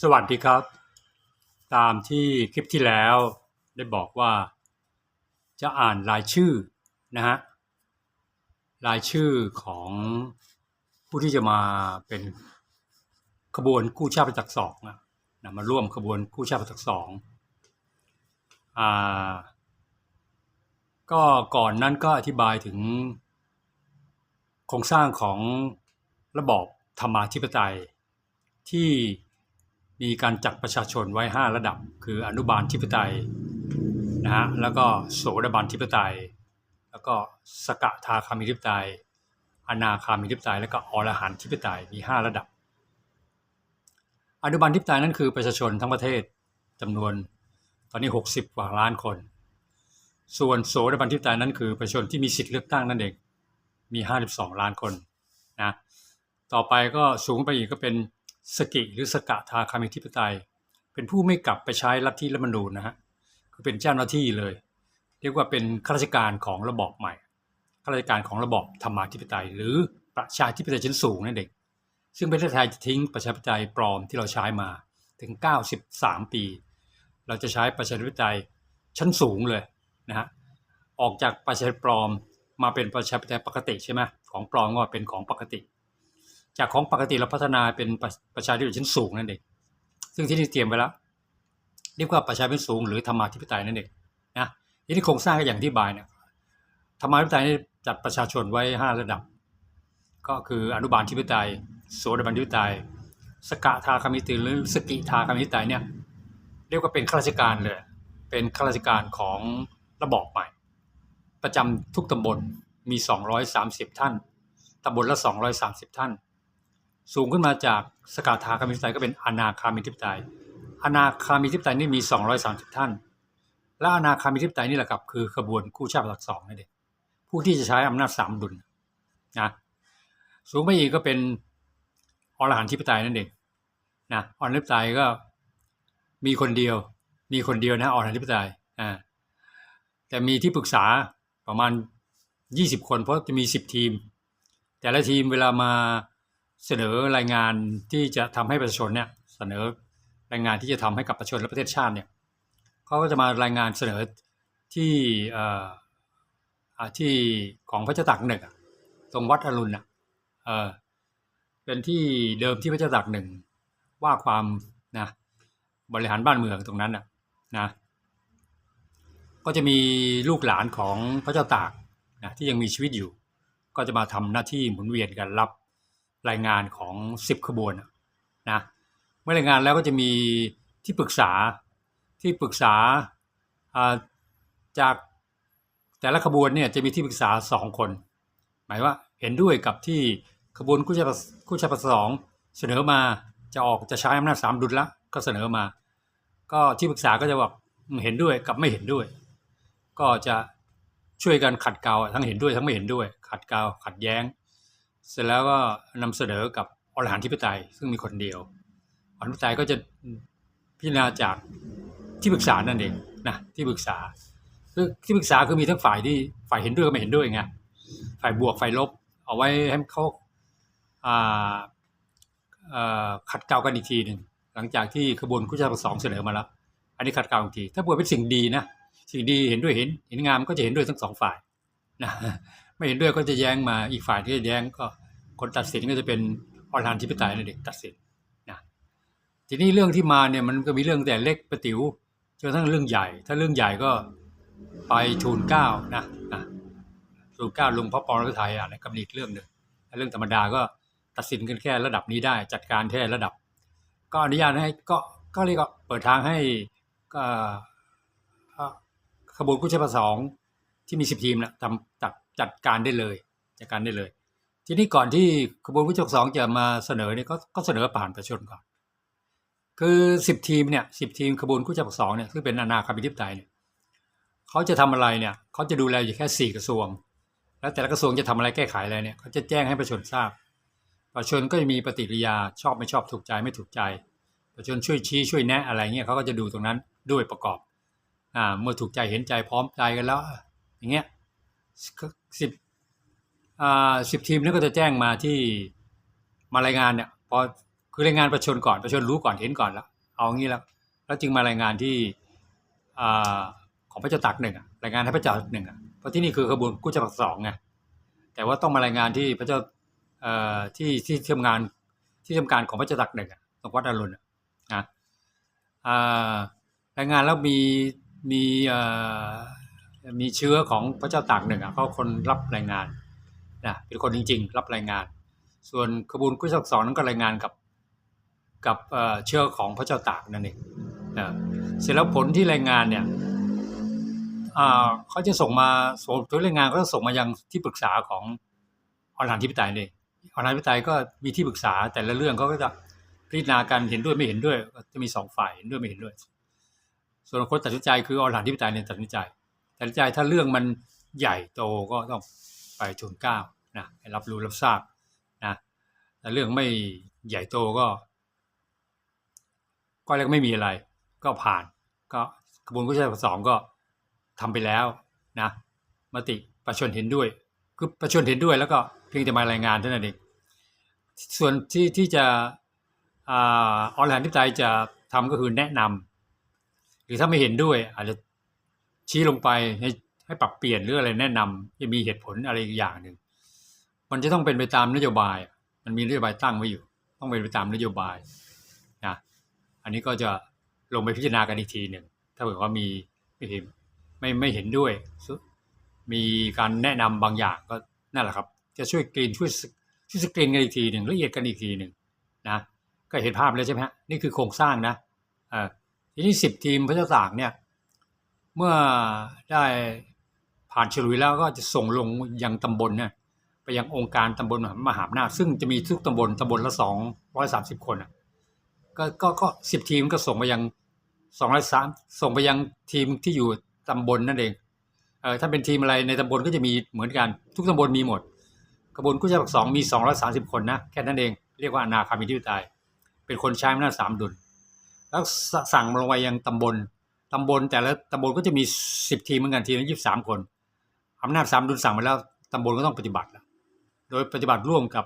สวัสดีครับ ตามที่คลิปที่แล้วได้บอกว่าจะอ่านรายชื่อนะฮะรายชื่อของผู้ที่จะมาเป็นขบวนกู้ชาติประจักษ์สองนะมาร่วมขบวนกู้ชาติประจักษ์สองอ่าก็ก่อนนั้นก็อธิบายถึงโครงสร้างของระบอบธรรมาธิปไตยที่ มีการจัดประชาชนไว้ 5 ระดับ คืออนุบาลธิปไตยนะฮะแล้วก็โสดาบันธิปไตย แล้วก็สกทาคามิธิปไตย อนาคามิธิปไตย แล้วก็อรหันธิปไตยมี 5 ระดับ อนุบาลธิปไตยนั่นคือประชาชนทั้งประเทศจำนวนตอนนี้ 60 กว่าล้านคน ส่วนโสดาบันธิปไตยนั้นคือประชาชนที่มีสิทธิเลือกตั้งนั่นเองมี 52 ล้านคนนะต่อไปก็สูงไปอีกก็เป็น สกิหรือสกทาคามิธิปไตย เป็นผู้ไม่กลับไปใช้ลัทธิรัฐมนูญนะฮะคือเป็นเจ้าหน้าที่เลย เรียกว่าเป็นข้าราชการของระบอบใหม่ข้าราชการของระบอบธรรมาธิปไตย หรือประชาธิปไตยชั้นสูงนั่นเองซึ่งประเทศไทยจะทิ้งประชาธิปไตยปลอมที่เราใช้มาถึง 93 ปี เราจะใช้ประชาธิปไตยชั้นสูงเลยนะฮะออกจากประชาธิปไตยปลอมมาเป็นประชาธิปไตยปกติใช่ไหมของปลอมก็เป็นของปกติ จากของปกติเราพัฒนาเป็นประประชาธิปไตยชั้นสูงนั่นเองซึ่งที่นี่เตรียมไว้แล้วเรียกว่าประชาธิปไตยสูงหรือธรรมาธิปไตยนั่นเองนะทีนี้โครงสร้างก็อย่างที่บายเนี่ยธรรมาธิปไตยนี่จัดประชาชนไว้ห้าระดับ ก็คืออนุบาลธิปไตยโสดาบันธิปไตยสกทาคามิติหรือสกิทาคามิติไตยเนี่ยเรียกว่าเป็นข้าราชการเลย เป็นข้าราชการของระบอบใหม่ ประจำทุกตำบลมี 230 ท่านตำบลละ 230 ท่าน สูงขึ้นมาจากสกาธาคามิธิปไตยก็เป็นอนาคามิธิปไตยอนาคามิธิปไตยนี่มี 230 ท่าน และอนาคามิธิปไตยนี่แหละครับคือขบวนกู้ชาติหลักสองนั่นเองผู้ที่จะใช้อำนาจสามดุลนะสูงไปอีกก็เป็นอรหันต์ธิปไตยนั่นเองนะอรหันต์ธิปไตยก็มีคนเดียว มีคนเดียวนะอรหันต์ธิปไตยอ่าแต่มีที่ปรึกษาประมาณ 20 คนเพราะจะมี 10 ทีม แต่ละทีมเวลามา เสนอรายงานที่จะทำให้ประชาชนเนี่ยเสนอรายงานที่จะทำให้กับประชาชนและประเทศชาติเนี่ยเขาก็จะมารายงานเสนอที่ที่ของพระเจ้าตากหนึ่งตรงวัดอรุณอะเออเป็นที่เดิมที่พระเจ้าตากหนึ่งว่าความนะบริหารบ้านเมืองตรงนั้นอะนะก็จะมีลูกหลานของพระเจ้าตากนะที่ยังมีชีวิตอยู่ ก็จะมาทำหน้าที่หมุนเวียนกันรับ รายงานของสิบขบวนนะเมื่อรายงานแล้วก็จะมีที่ปรึกษาที่ปรึกษาจากแต่ละขบวนเนี่ยจะมีที่ปรึกษาสองคน หมายว่าเห็นด้วยกับที่ขบวนกู้ชาติกู้ชาประสองเสนอมาจะออกจะใช้อำนาจสามดุลละก็เสนอมา ก็ที่ปรึกษาก็จะบอกเห็นด้วยกับไม่เห็นด้วย ก็จะช่วยกันขัดเกลาทั้งเห็นด้วยทั้งไม่เห็นด้วย ขัดเกลาขัดแย้ง เสร็จแล้วก็นำเสนอกับอรหันต์ธิปไตย ซึ่งมีคนเดียวอรหันต์ธิปไตยก็จะพิจารณาจากที่ปรึกษานั่นเองนะที่ปรึกษาคือที่ปรึกษาคือมีทั้งฝ่ายที่ฝ่ายเห็นด้วยกับไม่เห็นด้วยไงฝ่ายบวกฝ่ายลบ เอาไว้ให้เขาขัดเกลากันอีกทีหนึ่งหลังจากที่ขบวนกู้ชาประสองเสนอมาแล้ว อันนี้ขัดเกลาอีกที ถ้าบวกเป็นสิ่งดีนะสิ่งดีเห็นด้วยเห็นเห็นงามก็จะเห็นด้วยทั้งสองฝ่ายนะ ไม่เห็นด้วยก็จะแย้งมาอีกฝ่ายที่จะแย้งก็คนตัดสินก็จะเป็นอรหันต์ธิปไตยนั่นเองตัดสินนะทีนี้เรื่องที่มาเนี่ยมันก็มีเรื่องแต่เล็กประติ๋วจนทั่งเรื่องใหญ่ ถ้าเรื่องใหญ่ก็ไปทูลเก้านะนะทูลเก้าลุงพระปรมิไทยอะนะก็มีอีกเรื่องหนึ่งเรื่องธรรมดาก็ตัดสินกันแค่ระดับนี้ได้ จัดการแค่ระดับ ก็อนุญาตให้ก็ก็เรียกว่าเปิดทางให้ก็ขบวนกู้ชาติประสองที่มีสิบทีมนะทำจัด จัดการได้เลย จัดการได้เลย ทีนี้ก่อนที่ขบวนกู้ชาติประสองจะมาเสนอเนี่ยก็ก็เสนอผ่านประชาชนก่อน คือสิบทีมเนี่ยสิบทีมขบวนกู้ชาติประสองเนี่ยซึ่งเป็นอนาคามิธิปไตยเนี่ยเขาจะทำอะไรเนี่ยเขาจะดูแลอยู่แค่สี่กระทรวง แล้วแต่ละกระทรวงจะทำอะไรแก้ไขอะไรเนี่ยเขาจะแจ้งให้ประชาชนทราบ ประชาชนก็จะมีปฏิกิริยาชอบไม่ชอบถูกใจไม่ถูกใจ ประชาชนช่วยชี้ช่วยแนะอะไรเงี้ยเขาก็จะดูตรงนั้นด้วยประกอบอ่าเมื่อถูกใจเห็นใจพร้อมใจกันแล้ว อย่างเงี้ย สิบอ่าสิบทีมนั้นก็จะแจ้งมาที่มารายงานเนี่ยพอคือรายงานประชาชนก่อนประชาชนรู้ก่อนเห็นก่อนแล้ว เอางี้แล้วแล้วจึงมารายงานที่อ่าของพระเจ้าตากหนึ่งอะรายงานให้พระเจ้าหนึ่งอะเพราะที่นี่คือขบวนกู้จักสองไงแต่ว่าต้องมารายงานที่พระเจ้าอ่อที่ที่ทำงานที่ทำการของพระเจ้าตากหนึ่งอะตรงวัดอรุณอะนะอ่ารายงานแล้วมีมีอ่อ มีเชื้อของพระเจ้าตากหนึ่งอะเขาคนรับรายงานนะเป็นคนจริง ๆ รับรายงาน ส่วนขบวนกู้จักสองนั้นก็รายงานกับกับเชื้อของพระเจ้าตากนั่นเองนะเสร็จแล้วผลที่รายงานเนี่ยเขาจะส่งมาส่งผลรายงานก็จะส่งมายังที่ปรึกษาของออนไลน์ที่พิตายนี่ออนไลน์พิตายก็มีที่ปรึกษาแต่ละเรื่องเขาก็จะพิจารณากันเห็นด้วยไม่เห็นด้วย จะมีสองฝ่ายเห็นด้วยไม่เห็นด้วย ส่วนคนตัดสินใจคือออนไลน์ที่พิตายเนี่ยตัดสินใจ ตัดใจถ้าเรื่องมันใหญ่โตก็ต้องไปทุนเกล้านะรับรู้รับทราบนะแต่เรื่องไม่ใหญ่โตก็ ก็เรียกไม่มีอะไร ก็ผ่าน ก็กระบวนการสองก็ทำไปแล้วนะมติประชาชนเห็นด้วยคือประชาชนเห็นด้วยแล้วก็เพียงแต่มารายงานเท่านั้นเองส่วนที่ที่จะออนไลน์ที่ใจจะทำก็คือแนะนำหรือถ้าไม่เห็นด้วยอาจจะ ชี้ลงไปให้ให้ปรับเปลี่ยนหรืออะไรแนะนำจะมีเหตุผลอะไรอีกอย่างหนึ่งมันจะต้องเป็นไปตามนโยบาย มันมีนโยบายตั้งไว้อยู่ ต้องเป็นไปตามนโยบายนะอันนี้ก็จะลงไปพิจารณากันอีกทีหนึ่งถ้าเกิดว่ามีไม่เห็นไม่ไม่เห็นด้วย มีการแนะนำบางอย่างก็นั่นแหละครับ จะช่วยกรีนช่วยช่วยสกรีนกันอีกทีหนึ่งละเอียดกันอีกทีหนึ่งนะก็เห็นภาพแล้วใช่ไหมฮะนี่คือโครงสร้างนะเออทีนี้สิบทีมพระเจ้าตากเนี่ย เมื่อได้ผ่านฉลุยแล้วก็จะส่งลงยังตำบลเนี่ยไปยังองค์การตำบลมหาอำนาจซึ่งจะมีทุกตำบลตำบลละสองร้อยสามสิบคนอะก็ก็ก็สิบทีมก็ส่งไปยังสองร้อยสามส่งไปยังทีมที่อยู่ตำบลนั่นเองเออถ้าเป็นทีมอะไรในตำบลก็จะมีเหมือนกัน ทุกตำบลมีหมด กระบวนกู้ชาติสองมีสองร้อยสามสิบคนนะแค่นั้นเองเรียกว่าอนาคามิทิปไตยเป็นคนใช้อำนาจสามดุลแล้วสั่งลงไปยังตำบล ตำบลแต่ละตำบลก็จะมีสิบทีมเหมือนกันทีละยี่สิบสามคนอำนาจสามดุลสั่งไปแล้วตำบลก็ต้องปฏิบัติแล้วโดยปฏิบัติร่วมกับ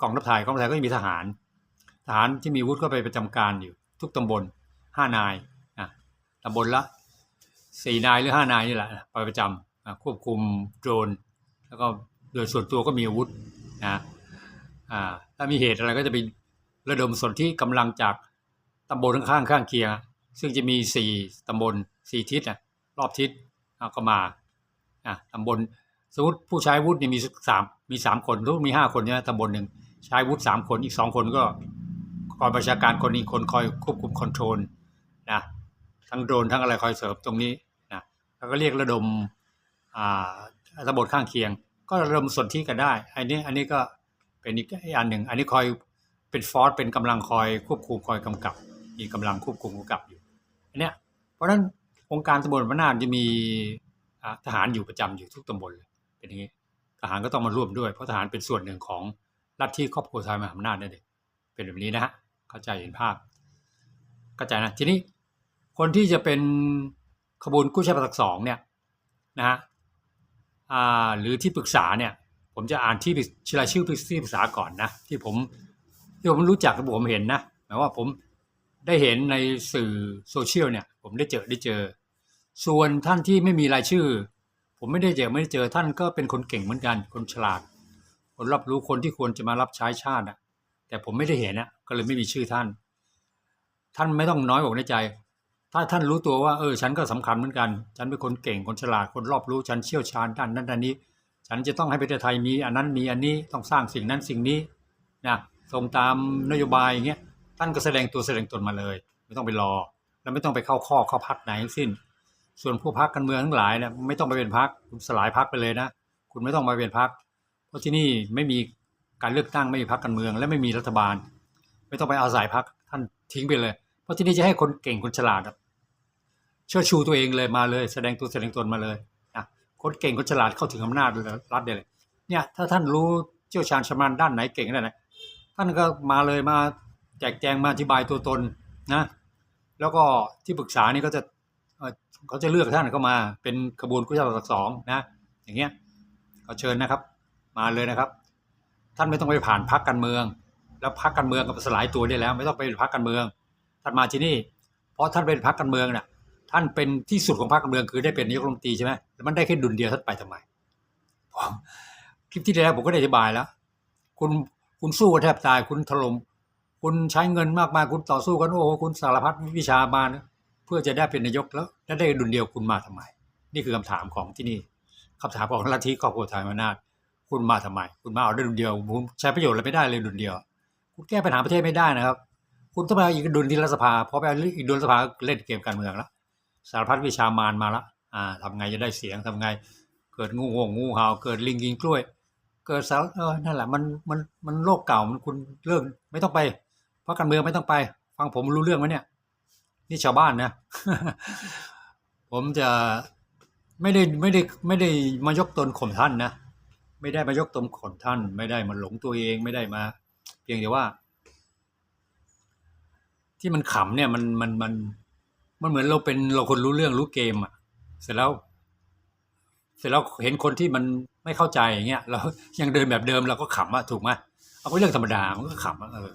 กองทัพไทยกองทัพไทยก็จะมีทหาร ทหารที่มีวุฒิก็ไปประจำการอยู่ ทุกตำบลห้านายนะตำบลละสี่นายหรือห้านายนี่แหละไปประจำควบคุมโดรน แล้วก็โดยส่วนตัวก็มีอาวุธนะถ้ามีเหตุอะไรก็จะไประดมส่วนที่กำลังจากตำบลข้างๆข้างเคียง ซึ่งจะมีสี่ตำบลสี่ทิศนะรอบทิศก็มาอะตำบลสมมติผู้ใช้วุฒิเนี่ยมีสามมีสามคนทุกมีห้าคนเนี่ยตำบลหนึ่งใช้วุฒิสามคนอีกสองคนก็คอยประชาการคนอีกคนคอยควบคุมคอนโทรลนะทั้งโดรนทั้งอะไรคอยเสริมตรงนี้นะแล้วก็เรียกระดมอ่าตำบลข้างเคียง ก็ระดมส่วนที่กันได้ อันนี้อันนี้ก็เป็นอีกอันหนึ่ง อันนี้คอยเป็นฟอร์สเป็นกำลังคอยควบคุมคอยกำกับ มีกำลังควบคุมกำกับอยู่ เนี้ยเพราะฉะนั้นองค์การตำบลพระนาจะมีทหารอยู่ประจำอยู่ทุกตำบลเลยเป็นอย่างนี้ทหารก็ต้องมาร่วมด้วยเพราะทหารเป็นส่วนหนึ่งของลัฐทธิครอบครัวไทยมหาอำนาจนั่นเองเป็นแบบนี้นะฮะเข้าใจเห็นภาพเข้าใจนะทีนี้คนที่จะเป็นขบวนกู้ชาติปักสองเนี่ยนะฮะหรือที่ปรึกษาเนี่ยผมจะอ่านที่ชื่อรายชื่อที่ปรึกษาก่อนนะที่ผมที่ผมรู้จักผมเห็นนะหมายว่าผม ได้เห็นในสื่อโซเชียลเนี่ย ผมได้เจอได้เจอ ส่วนท่านที่ไม่มีรายชื่อ ผมไม่ได้เจอไม่ได้เจอท่านก็เป็นคนเก่งเหมือนกัน คนฉลาด คนรับรู้คนที่ควรจะมารับใช้ชาติอะแต่ผมไม่ได้เห็นนะก็เลยไม่มีชื่อท่าน ท่านไม่ต้องน้อยอกในใจ ถ้าท่านรู้ตัวว่าเออ ฉันก็สำคัญเหมือนกัน ฉันเป็นคนเก่งคนฉลาดคนรอบรู้ฉันเชี่ยวชาญด้านนั้นด้านนี้ ฉันจะต้องให้ประเทศไทยมี อันนั้นมีอันนี้ต้องสร้างสิ่งนั้นสิ่งนี้นะตรงตามนโยบายอย่างเงี้ย ท่านก็แสดงตัวแสดงตนมาเลย ไม่ต้องไปรอ แล้วไม่ต้องไปเข้าข้อเข้าพักไหนทั้งสิ้น ส่วนผู้พักการเมืองทั้งหลายเนี่ยไม่ต้องไปเป็นพักคุณสลายพักไปเลยนะ คุณไม่ต้องมาเป็นพัก เพราะที่นี่ไม่มีการเลือกตั้งไม่มีพักการเมือง และไม่มีรัฐบาล ไม่ต้องไปอาศัยพักท่านทิ้งไปเลย เพราะที่นี่จะให้คนเก่งคนฉลาดเชิดชูตัวเองเลยมาเลย แสดงตัวแสดงตนมาเลยนะคนเก่งคนฉลาดเข้าถึงอำนาจรัฐได้เลยเนี่ยถ้าท่านรู้เชี่ยวชาญชำนาญด้านไหนเก่งด้านไหนท่านก็มาเลยมา แจกแจงมาอธิบายตัวตนนะแล้วก็ที่ปรึกษานี่ก็จะเขาจะเลือกท่านเข้ามาเป็นขบวนกู้ชาติสองนะอย่างเงี้ยก็เชิญนะครับ มาเลยนะครับ ท่านไม่ต้องไปผ่านพักการเมือง แล้วพักการเมืองก็สลายตัวได้แล้ว ไม่ต้องไปพักการเมือง ท่านมาที่นี่ เพราะท่านเป็นพักการเมืองน่ะท่านเป็นที่สุดของพรรคการเมืองคือได้เป็นนายกรัฐมนตรีใช่ไหมแล้วมันได้แค่ดุลเดียวท่านไปทำไมผมคลิปที่แล้วผมก็ได้อธิบายแล้ว คุณคุณสู้กันแทบตายคุณถล่ม คุณใช้เงินมากมายคุณต่อสู้กันโอ้โหคุณสารพัดวิชามาเพื่อจะได้เป็นนายกแล้วแล้วได้ดุลเดียวคุณมาทำไม นี่คือคำถามของที่นี่คำถามของลัทธิครอบครัวไทยมานาถคุณมาทำไม คุณมาเอาได้ดุลเดียวคุณใช้ประโยชน์อะไรไม่ได้เลยดุลเดียว คุณแก้ปัญหาประเทศไม่ได้นะครับ คุณต้องไปเอาอีกดุลที่รัฐสภาพอไปเอาอีกดุลสภาเล่นเกมการเมืองแล้วสารพัดวิชามารมาละอ่าทำไงจะได้เสียงทำไง เกิดงูห่วงงูเห่าเกิดลิงกินกล้วย เกิดสารเออนั่นแหละมันมันมันโลกเก่ามันคุณเรื่องไม่ต้องไป พราะการเมืองไม่ต้องไป ฟังผมรู้เรื่องไหมเนี่ย นี่ชาวบ้านนะ ผมจะไม่ได้ไม่ได้ไม่ได้มายกตนข่มท่านนะไม่ได้มายกตนข่มท่าน ไม่ได้มาหลงตัวเองไม่ได้มา เพียงแต่ว่า ที่มันขำเนี่ยมันมันมันมันเหมือนเราเป็นเราคนรู้เรื่องรู้เกมอะ เสร็จแล้ว เสร็จแล้วเห็นคนที่มันไม่เข้าใจอย่างเงี้ยเรายังเดินแบบเดิมเราก็ขำอะถูกไหมเอาเป็นเรื่องธรรมดามันก็ขำอะเออ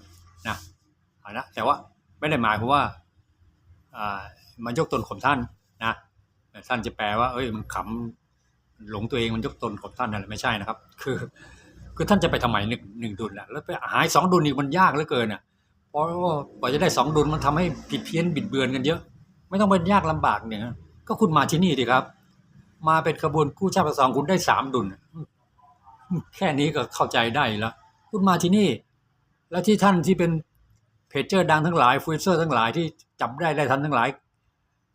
นะ นะแต่ว่าไม่ได้หมายความว่าอ่ามันยกตนข่มท่านนะท่านจะแปลว่า เอ้ยมันขำหลงตัวเองมันยกตนข่มท่านอะไรไม่ใช่นะครับ คือ คือท่านจะไปทำไมหนึ่งหนึ่งดุลนะแล้วไปหายสองดุลอีกมันยากเหลือเกินอะเพราะว่ากว่าจะได้สองดุลมันทำให้ผิดเพี้ยนบิดเบือนกันเยอะ ไม่ต้องเป็นยากลำบากเนี่ยก็คุณมาที่นี่ดีครับ มาเป็นขบวนกู้ชาติประสองคุณได้สามดุลแค่นี้ก็เข้าใจได้แล้วคุณมาที่นี่ แล้วที่ท่านที่เป็น เพจเจอร์ดังทั้งหลายฟูเซอร์ทั้งหลายที่จับได้ได้ทันทั้งหลาย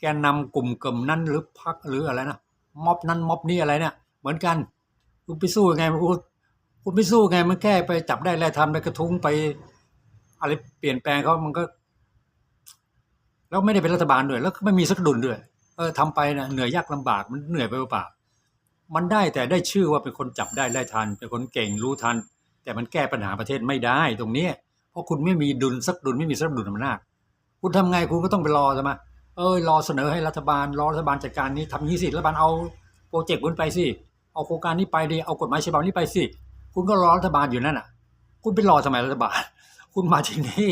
แกนนำกลุ่มกลุ่มนั้นหรือพักหรืออะไรนะม็อบนั้นม็อบนี้อะไรเนี่ย เหมือนกันคุณไปสู้ยังไงมันคุณคุณไปสู้ไงมันแค่ไปจับได้แล้วทำไปกระทุ้งไป อะไรเปลี่ยนแปลงเขามันก็ แล้วไม่ได้เป็นรัฐบาลด้วย แล้วก็ไม่มีสักดุลด้วย เออทำไปนะเหนื่อยยากลำบากมันเหนื่อยไปเปล่ามันได้แต่ได้ชื่อว่าเป็นคนจับได้ไล่ทันเป็นคนเก่งรู้ทัน แต่มันแก้ปัญหาประเทศไม่ได้ตรงนี้ ราะคุณไม่มีดุลสักดุลไม่มีสักดุลอำนาจคุณทำไงคุณก็ต้องไปรอใช่ไหมเออรอเสนอให้รัฐบาลรอรัฐบาลจัดการนี้ทำนี้สิรัฐบาลเอาโปรเจกต์คุณไปสิเอาโครงการนี้ไปดิเอากฎหมายฉบับนี้ไปสิคุณก็รอรัฐบาลอยู่นั่นอะ คุณไปรอทำไมรัฐบาล คุณมาที่นี่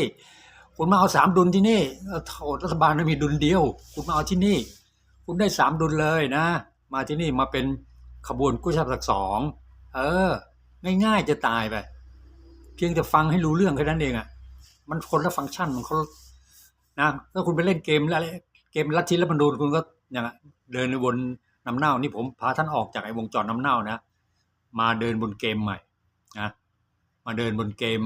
คุณมาเอาสามดุลที่นี่เออโถรัฐบาลม่มีดุลเดียว คุณมาเอาที่นี่ คุณได้สามดุลเลยนะ มาที่นี่มาเป็นขบวนกู้ชาติสักสองเออ ง่ายๆจะตายไป เพียงแต่ฟังให้รู้เรื่องแค่นั้นเองอะ่ะมันคนละฟังก์ชันมันคนละนะถ้าคุณไปเล่นเกมแล้วเกมลัทธิรัฐธรรมนูญคุณก็อย่างอะเดินในน้ำเน่านี่ผมพาท่านออกจากไอ้วงจรน้ำเน่านะมาเดินบนเกมใหม่นะมาเดินบนเกม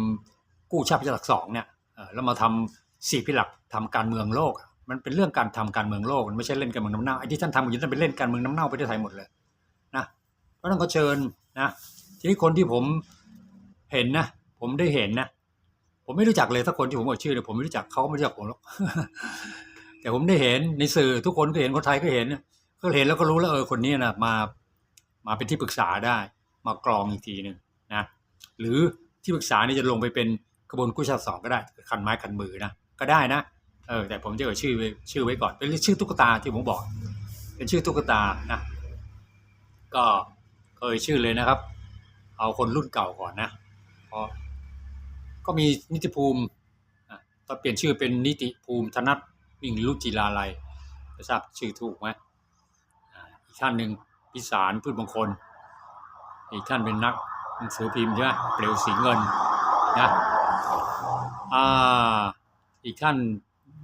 กู้ชาติพิจารณสองเนี่ยเออแล้วมาทำสี่พิหลักทำการเมืองโลก มันเป็นเรื่องการทำการเมืองโลกมันไม่ใช่เล่นการเมืองน้ำเน่าไอ้ที่ท่านทำอยู่นั่นเป็นเล่นการเมืองน้ำเน่าไปที่ไทยหมดเลยนะก็ต้องก็เชิญนะทีนี้คนที่ผมเห็นนะ ผมได้เห็นนะผมไม่รู้จักเลยถ้าคนที่ผมบอกชื่อเนี่ยผมไม่รู้จักเขาก็ไม่รู้จักผมหรอกแต่ผมได้เห็นในสื่อทุกคนก็เห็นคนไทยก็เห็นก็เห็นแล้วก็รู้แล้วเออคนนี้นะมามาเป็นที่ปรึกษาได้ มากรองอีกทีหนึ่งนะหรือที่ปรึกษานี่จะลงไปเป็นกระบวนกู้ชาติสองก็ได้คันไม้คันมือนะก็ได้นะเออแต่ผมจะเอ่ยชื่อไว้ชื่อไว้ก่อน เป็นชื่อตุ๊กตาที่ผมบอก เป็นชื่อตุ๊กตานะก็เอ่ยชื่อเลยนะครับ เอาคนรุ่นเก่าก่อนนะเพราะ ก็มีนิติภูมิตองเปลี่ยนชื่อเป็นนิติภูมิธนัทวิ่งลุจิลาลัยทราบชื่อถูกไหมอีกท่านหนึ่งพิสารพืชมงคล อีกท่านเป็นนักหนังสือพิมพ์ใช่ไหมเปลวสีเงินนะอ่าอีกท่าน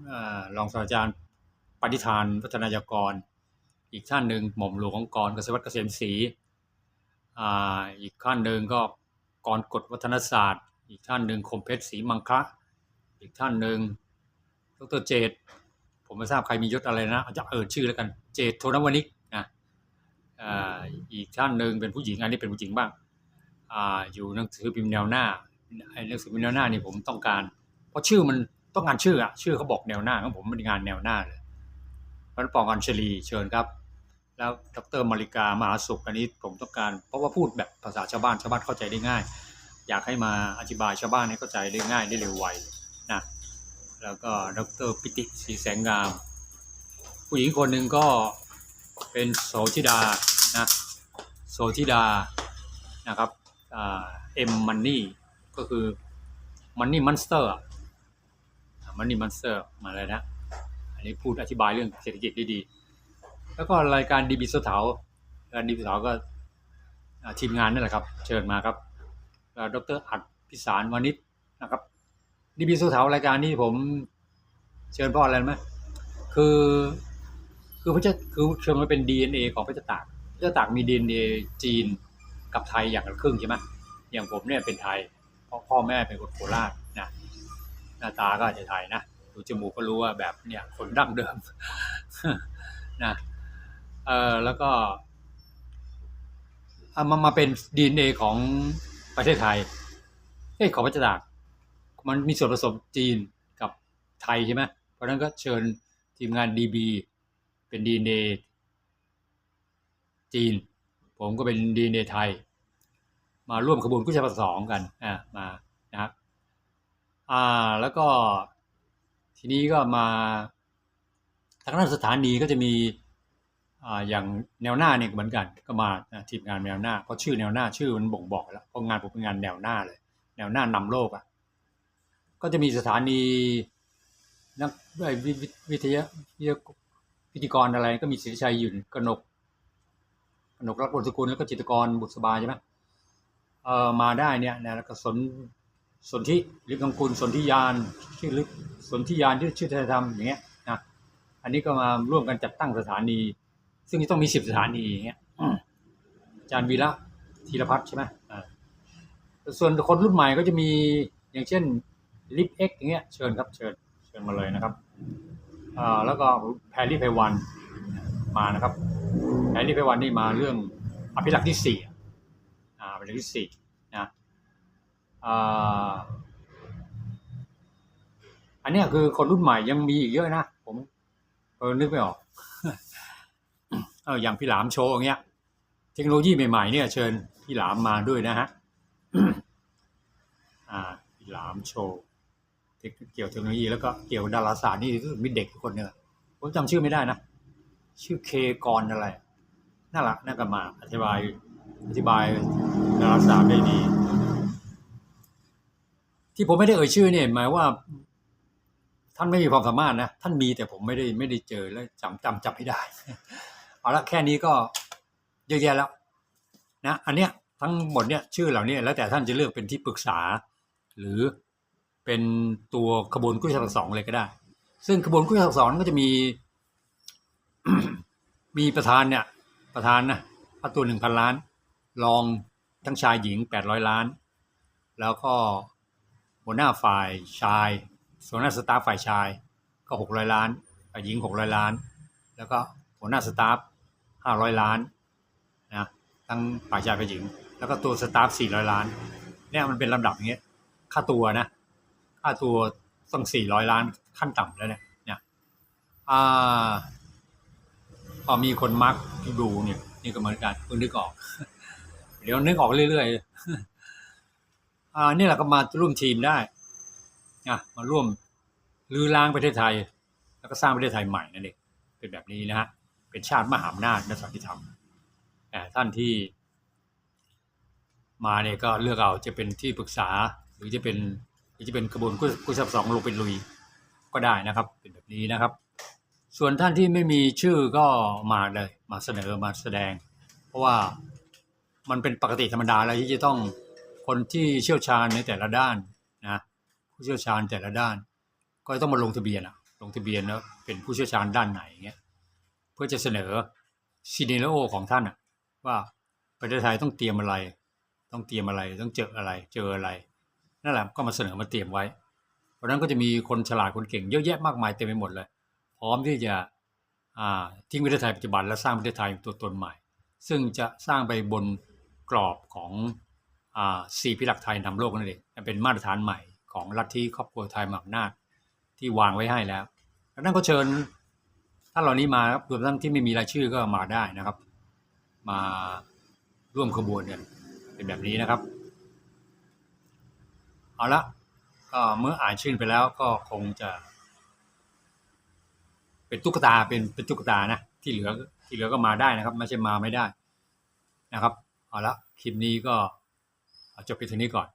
เอ่อรองศาสตราจารย์ปฏิธานวัฒนายกร อีกท่านหนึ่งหม่อมหลวงองกรเกษวัตรเกษมศรีอ่าอีกท่านหนึ่งก็กรกฎวัฒนศาสตร์ อีกท่านหนึ่งคมเพชรศรีมังคะ อีกท่านหนึ่งดรเจต ผมไม่ทราบใครมียศอะไรนะอาจจะเอ่ยชื่อแล้วกัน เจตโทนวนิกนะอีกท่านหนึ่งเป็นผู้หญิง อันนี้เป็นผู้หญิงบ้างออยู่หนังสือพิมพ์แนวหน้าไอ้หนังสือพิมพ์แนวหน้านี่ผมต้องการ เพราะชื่อมันต้องการชื่ออะชื่อเขาบอกแนวหน้าของผมเป็นงานแนวหน้าเลยพันปองอัญชลีเชิญครับแล้วดรมาริกามหาสุขอันนี้ผมต้องการ เพราะว่าพูดแบบภาษาชาวบ้านชาวบ้านเข้าใจได้ง่าย อยากให้มาอธิบายชาวบ้านให้เข้าใจได้ง่ายได้เร็วไวนะแล้วก็ดรปิติศรีแสงงาม ผู้หญิงคนหนึ่งก็เป็นโสธิดานะโสธิดานะครับเอ็มมันนี่ก็คือมันนี่มันสเตอร์มันนี่มันสเตอร์มาเลยนะอันนี้พูดอธิบายเรื่องเศรษฐกิจได้ดี แล้วก็รายการดีบีสเถารายการดีบีสเถาก็ทีมงานนั่แหละครับ เชิญมาครับ ดรอัดพิสารวานิชนะครับดีบีสเถารายการนี้ผมเชิญพราะอะไรไหมคือ คือพระเจ้าคือเชิญมาเป็น DNA ของพระเจ้าตากพระเจ้าตากมี DNA จีนกับไทยอย่างละครึ่งใช่ไหมอย่างผมเนี่ยเป็นไทยเพราะพ่อแม่เป็นคนโคราชนะหน้าตาก็อาจจะไทยนะดูจมูกก็รู้ว่าแบบเนี่ยคนดั้งเดิมนะเออแล้วก็เอามามาเป็น DNA ของ ประเทศไทยเอ้ยของพระจ้าตากมันมีส่วนผสมจีนกับไทยใช่ไหมเพราะนั้นก็เชิญทีมงาน DB เป็น DNA จีน ผมก็เป็น DNA ไทย มาร่วมขบวนกุชาสองกันอ่ามานะครับอ่าแล้วก็ทีนี้ก็มาทางด้านสถานีก็จะมี อ่าอย่างแนวหน้าเนี่ยเหมือนกันก็มาทีมงานแนวหน้าเพราะชื่อแนวหน้าชื่อมันบ่งบอกแล้วเพราะงานผมเป็นงานแนวหน้าเลย แนวหน้านำโลกอะก็จะมีสถานีนักวิววทยาวิทยาพิธีกรอะไร ก็มีศิริชัยยู่กนกกนกรักบนสกุลแล้วก็จิตกรบุษบาใช่ไหมเออมาได้เนี่ยนะแล้วก็สนสนที่ลิบกังคุณสนธิยานชื่อลึกสนธิยานที่ชื่อธรรมอย่างเงี้ยนะอันนี้ก็มาร่วมกันจัดตั้งสถานี ซึ่งจะต้องมีสิบสถานีอย่างเงี้ยอาจารย์วีระธีรพัฒน์ใช่ไหมอ่าส่วนคนรุ่นใหม่ก็จะมีอย่างเช่นลิฟเอ็กอย่างเงี้ยเชิญครับเชิญเชิญมาเลยนะครับอ่าแล้วก็แพรรี่ไพวันมานะครับแพรรี่ไพวันนี่มาเรื่องอภิรักษ์ที่สี่อ่าอภิรักษ์ที่สี่นะอ่าอันเนี้ยคือคนรุ่นใหม่ยังมีอีกเยอะนะ ผมเออนึกไม่ออก เอออย่างพี่หลามโชว์อย่างเงี้ย เทคโนโลยีใหม่ๆเนี่ยเชิญพี่หลามมาด้วยนะฮะอ่าพี่หลามโชว์เกี่ยวเทคโนโลยีแล้วก็เกี่ยวดาราศาสตร์นี่รู้สึกมีเด็กคนเนี่ยผมจำชื่อไม่ได้นะชื่อเคกรอะไรน่ารักน่าก็มาอธิบายอธิบายดาราศาสตร์ได้ดี ที่ผมไม่ได้เอ่ยชื่อเนี่ยหมายว่า ท่านไม่มีความสามารถนะ ท่านมีแต่ผมไม่ได้ไม่ได้เจอแล้วจำจำจำไม่ได้ เอาละแค่นี้ก็เยอะแยะแล้วนะอันเนี้ยทั้งหมดเนี่ยชื่อเหล่านี้แล้วแต่ท่านจะเลือกเป็นที่ปรึกษา หรือเป็นตัวขบวนกุ้ยช่ายสองเลยก็ได้ ซึ่งขบวนกุ้ยช่ายสองก็จะมีมีประธานเนี่ยประธานนะค่าตัวหนึ่งพันล้านรองทั้งชายหญิงแปดร้อยล้าน แล้วก็หัวหน้าฝ่ายชายส่วนหน้าสตาฟฝ่ายชายก็หกร้อยล้านฝ่ายหญิงหกร้อยล้าน แล้วก็หัวหน้าสตาฟ ห้าร้อยล้านนะทั้งฝ่ายชายฝ่ายหญิง แล้วก็ตัวสตาฟสี่ร้อยล้าน เนี่ยมันเป็นลำดับอย่างเงี้ยค่าตัวนะค่าตัวต้องสี่ร้อยล้านขั้นต่ำแล้วเนี่ยเนี่ยอ่าพอมีคนมักที่ดูเนี่ยนี่ก็เหมือนกันเพิ่งนึกออก เดี๋ยวนึกออกเรื่อยๆอ่านี่แหละก็มาร่วมทีมได้นะมาร่วมลื้อล้างประเทศไทย แล้วก็สร้างประเทศไทยใหม่นั่นเองเป็นแบบนี้นะฮะ เป็นชาติมหาอำนาจและสันติธรรมท่านที่มาเนี่ยก็เลือกเอาจะเป็นที่ปรึกษาหรือจะเป็นหรือจะเป็นกระบวนกู้กู้ชับสองลงเป็นลุยก็ได้นะครับ เป็นแบบนี้นะครับ ส่วนท่านที่ไม่มีชื่อก็มาเลยมาเสนอมาแสดง เพราะว่ามันเป็นปกติธรรมดาแล้วที่จะต้องคนที่เชี่ยวชาญในแต่ละด้านนะผู้เชี่ยวชาญแต่ละด้าน ก็ต้องมาลงทะเบียนอะลงทะเบียนแล้วเป็นผู้เชี่ยวชาญด้านไหนอย่างเงี้ย เพื่อจะเสนอซีเนโรของท่านว่าประเทศไทยต้องเตรียมอะไร ต้องเตรียมอะไรต้องเจออะไร เจออะไรนั่นแหละก็มาเสนอมาเตรียมไว้ เพราะนั้นก็จะมีคนฉลาดคนเก่งเยอะแยะมากมายเต็มไปหมดเลย พร้อมที่จะทิ้งประเทศไทยปัจจุบันและสร้างประเทศไทยตัวตนใหม่ ซึ่งจะสร้างไปบนกรอบของสี่พิลักไทยนำโลกนั่นเองเป็นมาตรฐานใหม่ของลัทธิครอบครัวไทยมหาอำนาจที่วางไว้ให้แล้วดังนั้นก็เชิญ ท่านเหล่านี้มาครับรวมทั้งที่ไม่มีรายชื่อก็มาได้นะครับ มาร่วมขบวนกันเป็นแบบนี้นะครับ เอาละก็เมื่ออ่านชื่อไปแล้วก็คงจะ เป็นตุ๊กตาเป็นเป็นตุ๊กตานะที่เหลือที่เหลือก็มาได้นะครับ ไม่ใช่มาไม่ได้นะครับ เอาละคลิปนี้ก็เอาจบไปทีนี้ก่อน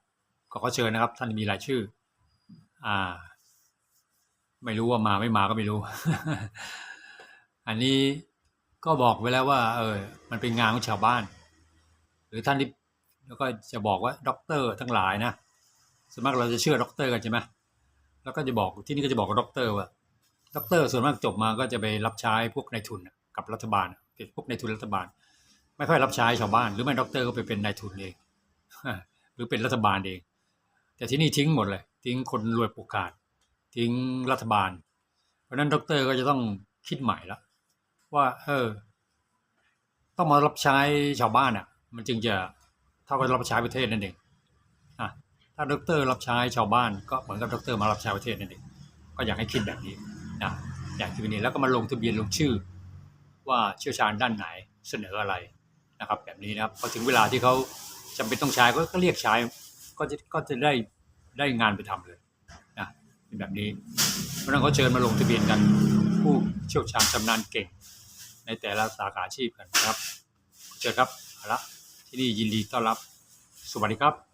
ก็ขอเชิญนะครับ ท่านมีรายชื่อ อ่า ไม่รู้ว่ามาไม่มาก็ไม่รู้ อันนี้ก็บอกไว้แล้วว่า เออ มันเป็นงานของชาวบ้าน หรือท่านที่แล้วก็จะบอกว่าด็อกเตอร์ทั้งหลายนะส่วนมากเราจะเชื่อด็อกเตอร์กันใช่ไหมแล้วก็จะบอกที่นี่ก็จะบอกกับด็อกเตอร์ว่าด็อกเตอร์ส่วนมากจบมาก็จะไปรับใช้พวกนายทุนกับรัฐบาลน่ะพวกนายทุนรัฐบาล ไม่ค่อยรับใช้ชาวบ้าน หรือไม่ด็อกเตอร์ก็ไปเป็นนายทุนเองหรือเป็นรัฐบาลเอง แต่ที่นี่ทิ้งหมดเลย ทิ้งคนรวยปลูกขาดทิ้งรัฐบาล เพราะนั้นด็อกเตอร์ก็จะต้องคิดใหม่ละ ว่า เออ ต้องมารับใช้ชาวบ้านอะ มันจึงจะเท่ากับรับใช้ประเทศนั่นเองอะถ้าด็อกเตอร์รับใช้ชาวบ้าน ก็เหมือนกับด็อกเตอร์มารับใช้ประเทศนั่นเองก็อยากให้คิดแบบนี้นะอยากคิดแบบนี้แล้วก็มาลงทะเบียนลงชื่อ ว่าเชี่ยวชาญด้านไหนเสนออะไรนะครับ แบบนี้นะครับพอถึงเวลาที่เขาจำเป็นต้องใช้ก็เรียกใช้ก็จะก็จะได้ได้งานไปทำเลยนะเป็นแบบนี้เพราะฉะนั้นเขาเชิญมาลงทะเบียนกันผู้เชี่ยวชาญชำนาญเก่ง ในแต่ละสาขาอาชีพกันครับเชิญครับเอาละที่นี่ยินดีต้อนรับ สวัสดีครับ